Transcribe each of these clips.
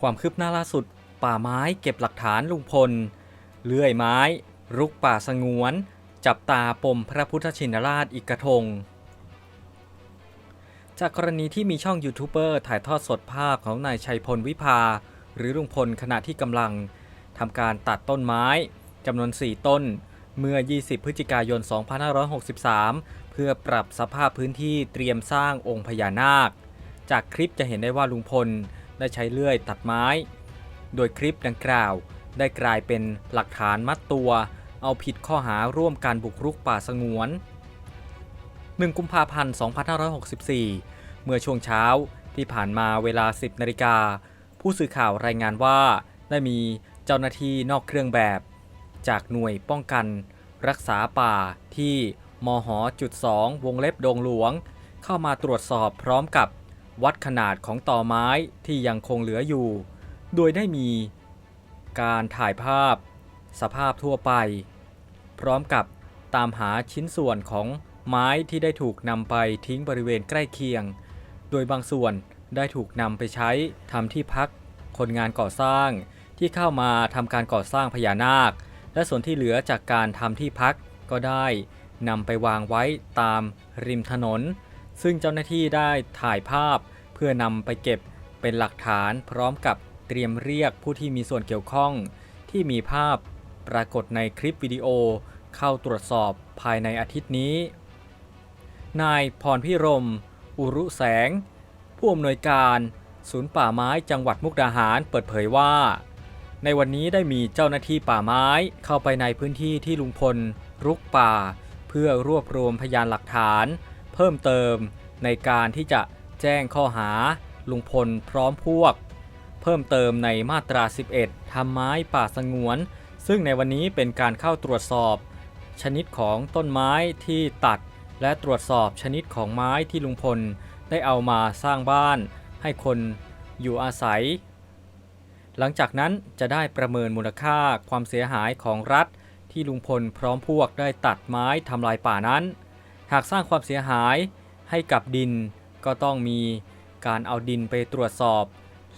ความคืบหน้าล่าสุด ป่าไม้เก็บหลักฐานลุงพล เลื่อยไม้ รุกป่าสงวน จับตาปมพระพุทธชินราชอีกกระทง จากกรณีที่มีช่องยูทูบเบอร์ถ่ายทอดสดภาพของนายชัยพลวิภา หรือลุงพลขณะที่กำลังทำการตัดต้นไม้จำนวน 4 ต้น เมื่อ 20 พฤศจิกายน 2563 เพื่อปรับสภาพพื้นที่เตรียมสร้างองค์พญานาค จากคลิปจะเห็นได้ว่าลุงพล ได้ใช้เลื่อยตัดไม้ โดยคลิปดังกล่าว ได้กลายเป็นหลักฐานมัดตัว เอาผิดข้อหาร่วมการบุกรุกป่าสงวน 1 กุมภาพันธ์ 2564 เมื่อช่วงเช้าที่ผ่านมาเวลา 10 นาฬิกา ผู้สื่อข่าวรายงานว่า ได้มีเจ้าหน้าที่นอกเครื่องแบบ จากหน่วยป้องกัน รักษาป่าที่มหจุด2วงเล็บดงหลวง เข้ามาตรวจสอบพร้อมกับ วัดขนาดของต่อไม้ที่ยังคงเหลืออยู่ โดยได้มีการถ่ายภาพ สภาพทั่วไป พร้อมกับตามหาชิ้นส่วนของไม้ที่ได้ถูกนำไปทิ้งบริเวณใกล้เคียง โดยบางส่วนได้ถูกนำไปใช้ทำที่พักคนงานก่อสร้าง ที่เข้ามาทำการก่อสร้างพญานาค และส่วนที่เหลือจากการทำที่พักก็ได้นำไปวางไว้ตามริมถนน ซึ่งเจ้าหน้าที่ได้ถ่ายภาพเพื่อนำไปเก็บเป็นหลักฐานพร้อมกับเตรียมเรียกผู้ที่มีส่วนเกี่ยวข้อง ที่มีภาพปรากฏในคลิปวิดีโอเข้าตรวจสอบภายในอาทิตย์นี้ นายพรพิรม อุรุแสง ผู้อำนวยการศูนย์ป่าไม้จังหวัดมุกดาหารเปิดเผยว่า ในวันนี้ได้มีเจ้าหน้าที่ป่าไม้เข้าไปในพื้นที่ที่ลุงพล รุกป่า เพื่อรวบรวมพยานหลักฐาน เพิ่มเติมในการที่จะแจ้งข้อหาลุงพลพร้อมพวก เพิ่มเติมในมาตรา 11 ทำไม้ป่าสงวน ซึ่งในวันนี้เป็นการเข้าตรวจสอบ ชนิดของต้นไม้ที่ตัด และตรวจสอบชนิดของไม้ที่ลุงพลได้เอามาสร้างบ้าน ให้คนอยู่อาศัย หลังจากนั้นจะได้ประเมินมูลค่าความเสียหายของรัฐที่ลุงพลพร้อมพวกได้ตัดไม้ทำลายป่านั้น หากสร้างความเสียหายให้กับดิน ก็ต้องมีการเอาดินไปตรวจสอบ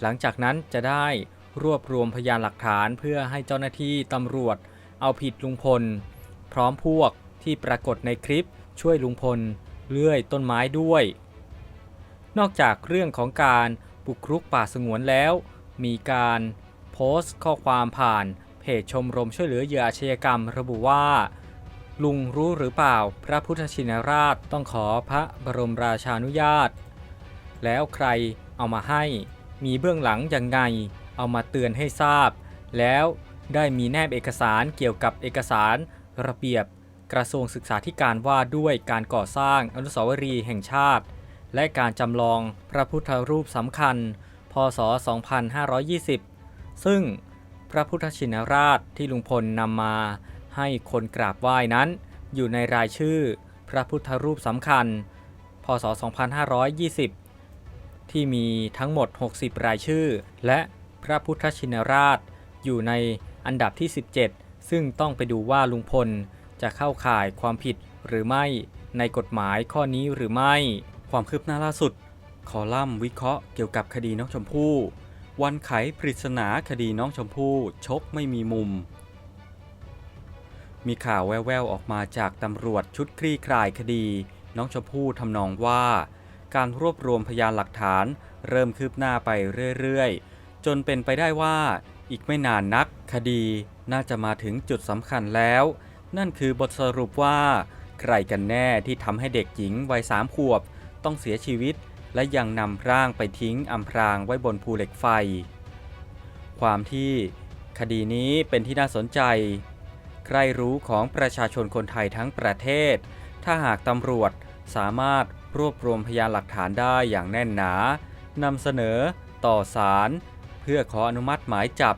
หลังจากนั้นจะได้รวบรวมพยานหลักฐานเพื่อให้เจ้าหน้าที่ตำรวจ เอาผิดลุงพล พร้อมพวกที่ปรากฏในคลิปช่วยลุงพลเลื่อยต้นไม้ด้วย นอกจากเรื่องของการบุกรุกป่าสงวนแล้ว มีการโพสต์ข้อความผ่านเพจชมรมช่วยเหลือเหยื่ออาชญากรรม ระบุว่า ลุงรู้หรือเปล่าพระพุทธชินราชต้องขอพระบรมราชานุญาต แล้วใครเอามาให้ มีเบื้องหลังยังไง เอามาเตือนให้ทราบ แล้วได้มีแนบเอกสารเกี่ยวกับเอกสารระเบียบกระทรวงศึกษาธิการว่าด้วยการก่อสร้างอนุสาวรีย์แห่งชาติ และการจำลองพระพุทธรูปสำคัญ พศ 2520 ซึ่งพระพุทธชินราชที่ลุงพลนำมา ให้คนกราบไหว้นั้น อยู่ในรายชื่อพระพุทธรูปสำคัญ พศ 2520 ที่มีทั้งหมด 60 รายชื่อ และพระพุทธชินราช อยู่ในอันดับที่ 17 ซึ่งต้องไปดูว่าลุงพลจะเข้าข่ายความผิดหรือไม่ในกฎหมายข้อนี้หรือไม่ ความคืบหน้าล่าสุด คอลัมน์วิเคราะห์เกี่ยวกับคดีน้องชมพู่ วันไขปริศนาคดีน้องชมพู่ชกไม่มีมุม มีข่าวแว่วๆออกมาจากตำรวจชุดคลี่คลายคดี น้องชมพู่ทำนองว่า การรวบรวมพยานหลักฐาน เริ่มคืบหน้าไปเรื่อยๆ จนเป็นไปได้ว่าอีกไม่นานนักคดีน่าจะมาถึงจุดสำคัญแล้ว นั่นคือบทสรุปว่า ใครกันแน่ที่ทำให้เด็กหญิงวัยสามขวบ ต้องเสียชีวิต และยังนำร่างไปทิ้งอำพรางไว้บนภูเหล็กไฟ ความที่คดีนี้เป็นที่น่าสนใจ ใครรู้ของประชาชนคนไทยทั้งประเทศ ถ้าหากตำรวจสามารถรวบรวมพยานหลักฐานได้อย่างแน่นหนานำเสนอต่อศาลเพื่อขออนุมัติหมายจับ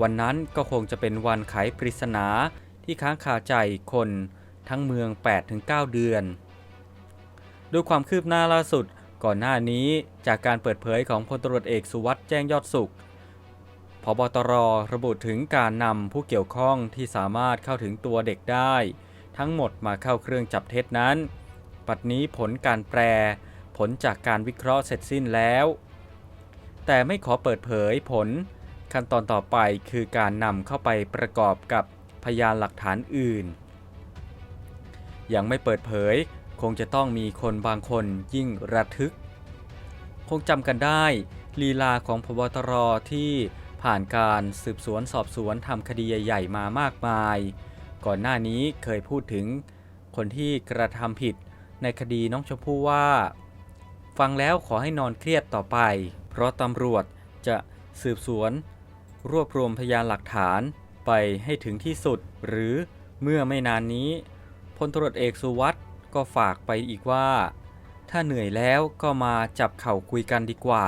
วันนั้นก็คงจะเป็นวันไขปริศนาที่ค้างคาใจคนทั้งเมือง 8-9 เดือนด้วยความคืบหน้าล่าสุดก่อนหน้านี้จากการเปิดเผยของพลตรวจเอกสุวัสด์แจ้งยอดสุข บตรระบุถึงการนำผู้เกี่ยวข้องที่สามารถเข้าถึงตัวเด็กได้ ทั้งหมดมาเข้าเครื่องจับเท็จนั้น ปัจนี้ผลการแปล ผลจากการวิเคราะห์เสร็จสิ้นแล้ว แต่ไม่ขอเปิดเผยผล ขั้นตอนต่อไปคือการนำเข้าไปประกอบกับพยานหลักฐานอื่น ยังไม่เปิดเผย คงจะต้องมีคนบางคนยิ่งระทึก คงจำกันได้ ลีลาของพบตรที่ ผ่านการสืบสวนสอบสวนทำคดีใหญ่ๆมามากมาย ก่อนหน้านี้เคยพูดถึงคนที่กระทำผิดในคดีน้องชมพู่ว่า ฟังแล้วขอให้นอนเครียดต่อไป เพราะตำรวจจะสืบสวน รวบรวมพยานหลักฐานไปให้ถึงที่สุด หรือเมื่อไม่นานนี้พลตรวจเอกสุวัสด์ก็ฝากไปอีกว่า ถ้าเหนื่อยแล้วก็มาจับเข่าคุยกันดีกว่า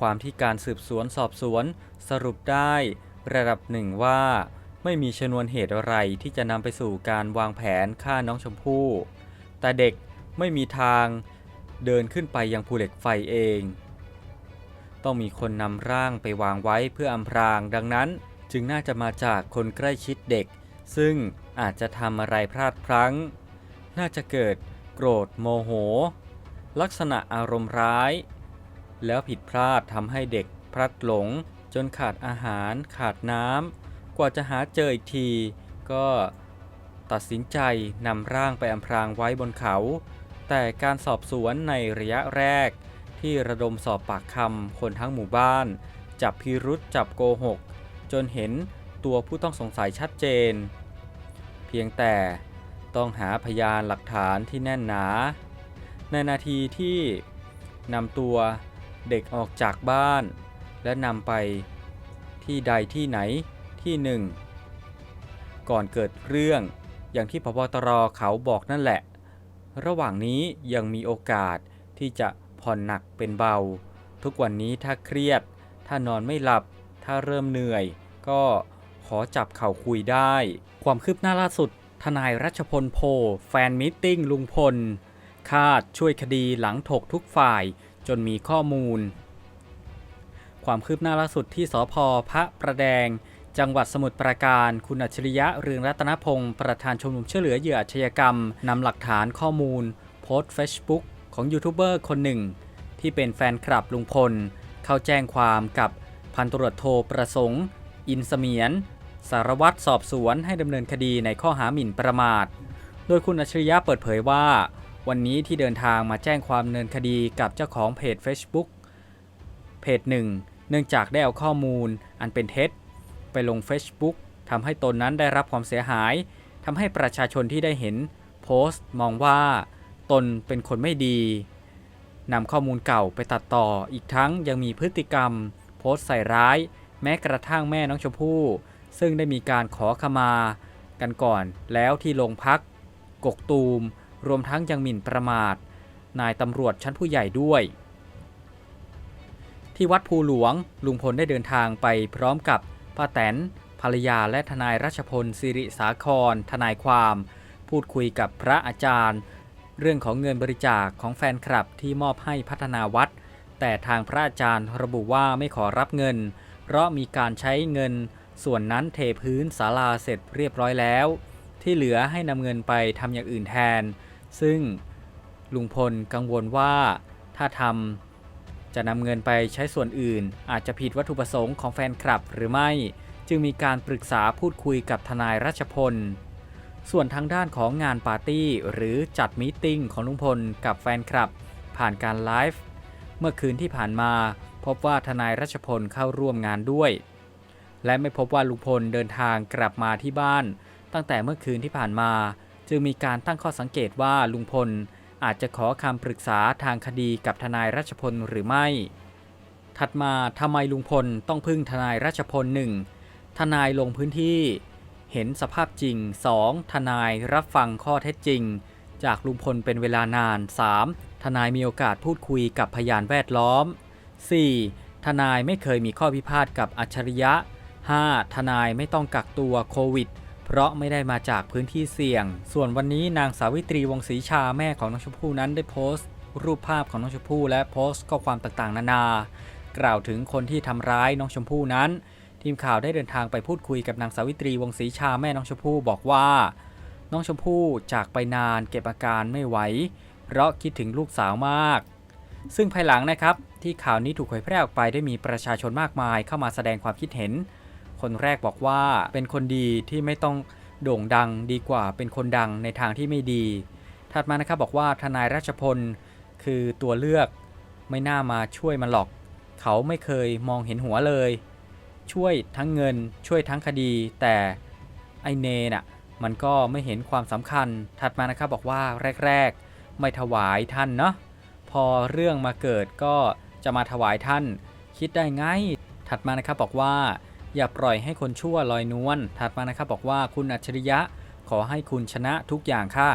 ความที่การสืบสวนสอบสวน สรุปได้ ระดับหนึ่งว่า ไม่มีชนวนเหตุอะไรที่จะนำไปสู่การวางแผนฆ่าน้องชมพู่ แต่เด็กไม่มีทางเดินขึ้นไปยังภูเหล็กไฟเอง ต้องมีคนนำร่างไปวางไว้เพื่ออำพราง ดังนั้นจึงน่าจะมาจากคนใกล้ชิดเด็ก ซึ่งอาจจะทำอะไรพลาดพลั้ง น่าจะเกิดโกรธโมโห ลักษณะอารมณ์ร้าย แล้วผิดพลาดทำให้เด็กพลัดหลง จนขาดอาหาร ขาดน้ำกว่าจะหาเจออีกที ก็ตัดสินใจนำร่างไปอำพรางไว้บนเขา แต่การสอบสวนในระยะแรก ที่ระดมสอบปากคำคนทั้งหมู่บ้าน จับพิรุษจับโกหก จนเห็นตัวผู้ต้องสงสัยชัดเจน เพียงแต่ต้องหาพยานหลักฐานที่แน่นหนา ในนาทีที่นำตัว เด็กออกจากบ้าน และนำไปที่ใดที่ไหนที่หนึ่ง ก่อนเกิดเรื่องอย่างที่พบตรเขาบอกนั่นแหละ ระหว่างนี้ยังมีโอกาสที่จะผ่อนหนักเป็นเบา ทุกวันนี้ถ้าเครียด ถ้านอนไม่หลับ ถ้าเริ่มเหนื่อย ก็ขอจับเข่าคุยได้ ความคืบหน้าล่าสุด ทนายรัชพลโพ แฟนมิทติ้งลุงพล คาดช่วยคดีหลังถกทุกฝ่าย จนมีข้อมูล ความคืบหน้าล่าสุดที่สพพระประแดง จังหวัดสมุทรปราการ คุณอัจฉริยะเรืองรัตนพงศ์ประธานชมรมช่วยเหลือเหยื่ออาชญากรรมนำหลักฐานข้อมูล โพสต์ Facebook ของยูทูบเบอร์คนหนึ่ง ที่เป็นแฟนคลับลุงพล เข้าแจ้งความกับพันตรวจโทประสงค์ อินเสมียน สารวัตรสอบสวนให้ดำเนินคดีในข้อหาหมิ่นประมาท โดยคุณอัจฉริยะเปิดเผยว่า วันนี้ที่เดินทางมาแจ้งความเนินคดีกับเจ้าของเพจ Facebook เพจหนึ่งเนื่องจากได้เอาข้อมูลอันเป็นเท็จ ไปลง Facebook ทำให้ตนนั้นได้รับความเสียหายทำให้ประชาชนที่ได้เห็นโพสต์มองว่าตนเป็นคนไม่ดีนำข้อมูลเก่าไปตัดต่ออีกทั้งยังมีพฤติกรรม โพสต์ใส่ร้าย แม้กระทั่งแม่น้องชมพู่ ซึ่งได้มีการขอขมา กันก่อนแล้วที่โรงพัก กกตูม รวมทั้งยังหมิ่นประมาท นายตำรวจชั้นผู้ใหญ่ด้วย ที่วัดภูหลวงลุงพลได้เดินทางไปพร้อมกับป้าแตนภรรยาและทนายรัชพลสิริสาคร ทนายความ พูดคุยกับพระอาจารย์ เรื่องของเงินบริจาคของแฟนคลับที่มอบให้พัฒนาวัด แต่ทางพระอาจารย์ระบุว่าไม่ขอรับเงิน เพราะมีการใช้เงิน ส่วนนั้นเทพื้นศาลาเสร็จเรียบร้อยแล้ว ที่เหลือให้นำเงินไปทำอย่างอื่นแทน ซึ่งลุงพลกังวลว่าถ้าทำจะนำเงินไปใช้ส่วนอื่น อาจจะผิดวัตถุประสงค์ของแฟนคลับหรือไม่ จึงมีการปรึกษาพูดคุยกับทนายรัชพล ส่วนทางด้านของงานปาร์ตี้หรือจัดมีติ้งของลุงพลกับแฟนคลับ ผ่านการไลฟ์เมื่อคืนที่ผ่านมาพบว่าทนายรัชพลเข้าร่วมงานด้วย และไม่พบว่าลุงพลเดินทางกลับมาที่บ้าน ตั้งแต่เมื่อคืนที่ผ่านมา จึงมีการตั้งข้อสังเกตว่าลุงพลอาจจะขอคำปรึกษาทางคดีกับทนายรัชพลหรือไม่ ถัดมาทำไมลุงพลต้องพึ่งทนายรัชพลหนึ่งทนายลงพื้นที่ เห็นสภาพจริง 2. ทนายรับฟังข้อเท็จจริง จากลุงพลเป็นเวลานาน 3. ทนายมีโอกาสพูดคุยกับพยานแวดล้อม 4. ทนายไม่เคยมีข้อพิพาทกับอัจฉริยะ 5. ทนายไม่ต้องกักตัวโควิด ราะไม่ได้มาจากพื้นที่เสี่ยง ส่วนวันนี้นางสาวิตรีวงศรีชาแม่ของน้องชมพู่นั้นได้โพสต์ รูปภาพของน้องชมพู่และโพสต์ข้อความต่างๆ นานา กล่าวถึงคนที่ทำร้ายน้องชมพู่นั้น ทีมข่าวได้เดินทางไปพูดคุยกับนางสาวิตรีวงศรีชาแม่น้องชมพู่บอกว่า น้องชมพู่จากไปนานเก็บอาการไม่ไหวเพราะคิดถึงลูกสาวมาก ซึ่งภายหลังนะครับที่ข่าวนี้ถูกเผยแพร่ออกไปได้มีประชาชนมากมายเข้ามาแสดงความคิดเห็น คนแรกบอกว่าเป็นคนดีที่ไม่ต้องโด่งดังดีกว่าเป็นคนดังในทางที่ไม่ดี ถัดมานะครับบอกว่าทนายราชพลคือตัวเลือกไม่น่ามาช่วยมันหรอก เขาไม่เคยมองเห็นหัวเลย ช่วยทั้งเงินช่วยทั้งคดี แต่ไอเนน่ะมันก็ไม่เห็นความสำคัญ ถัดมานะครับบอกว่าแรก ๆ ไม่ถวายท่านเนาะพอเรื่องมาเกิดก็จะมาถวายท่าน คิดได้ไง ถัดมานะครับบอกว่า อย่าปล่อยให้คนชั่วลอยนวลถัดมานะครับบอกว่าคุณอัจฉริยะขอให้คุณชนะทุกอย่างค่ะ